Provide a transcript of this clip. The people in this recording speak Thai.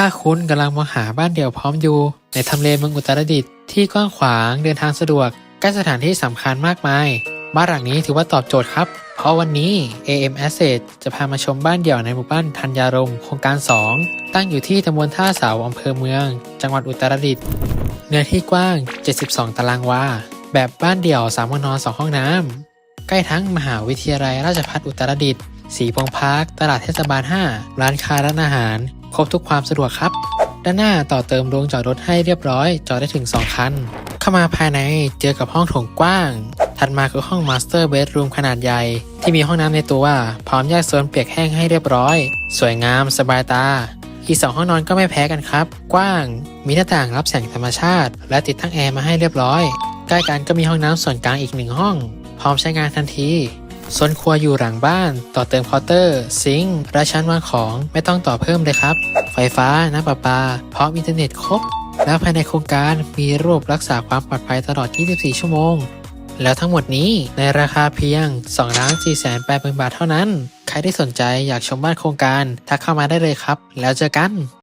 ถ้าคุณกำลังมองหาบ้านเดี่ยวพร้อมอยู่ ในทำเลเมืองอุตรดิตถ์ที่กว้างขวางเดินทางสะดวกใกล้สถานที่สำคัญมากมาย บ้านหลังนี้ถือว่าตอบโจทย์ครับ เพราะวันนี้ AM Asset จะพามาชมบ้านเดี่ยวในหมู่บ้านธัญญารมโครงการ 2 ตั้งอยู่ที่ตำบลท่าเสาอำเภอเมือง จังหวัดอุตรดิตถ์เนื้อที่กว้าง 72 ตารางวาแบบบ้านเดี่ยว3ห้องนอน2ห้องน้ำใกล้ทั้งมหาวิทยาลัยราชภัฏอุตรดิตถ์สีพงพาร์ค ตลาดเทศบาล 5 ร้านค้าร้านอาหาร ครบทุกความสะดวกครับ ด้านหน้าต่อเติมโรงจอดรถให้เรียบร้อย จอดได้ถึง 2 คัน เข้ามาภายในเจอกับห้องโถงกว้าง ถัดมาคือห้องมาสเตอร์เบดรูมขนาดใหญ่ ที่มีห้องน้ำในตัว พร้อมแยกโซนเปียกแห้งให้เรียบร้อย สวยงาม สบายตา อีกสองห้องนอนก็ไม่แพ้กันครับ กว้าง มีหน้าต่างรับแสงธรรมชาติ และติดทั้งแอร์มาให้เรียบร้อย ใกล้กันก็มีห้องน้ำส่วนกลางอีกหนึ่งห้อง พร้อมใช้งานทันที โซนครัวอยู่หลังบ้าน ต่อเติมเคาน์เตอร์ ซิงค์และชั้นวางของไม่ต้องต่อเพิ่มเลยครับ ไฟฟ้า น้ำประปา พร้อมอินเทอร์เน็ตครบ แล้วภายในโครงการมีระบบรักษาความปลอดภัยตลอด 24 ชั่วโมง แล้วทั้งหมดนี้ในราคาเพียง 2 4 8 0 0 0 0บาทเท่านั้น ใครที่สนใจอยากชมบ้านโครงการ ทักเข้ามาได้เลยครับ แล้วเจอกัน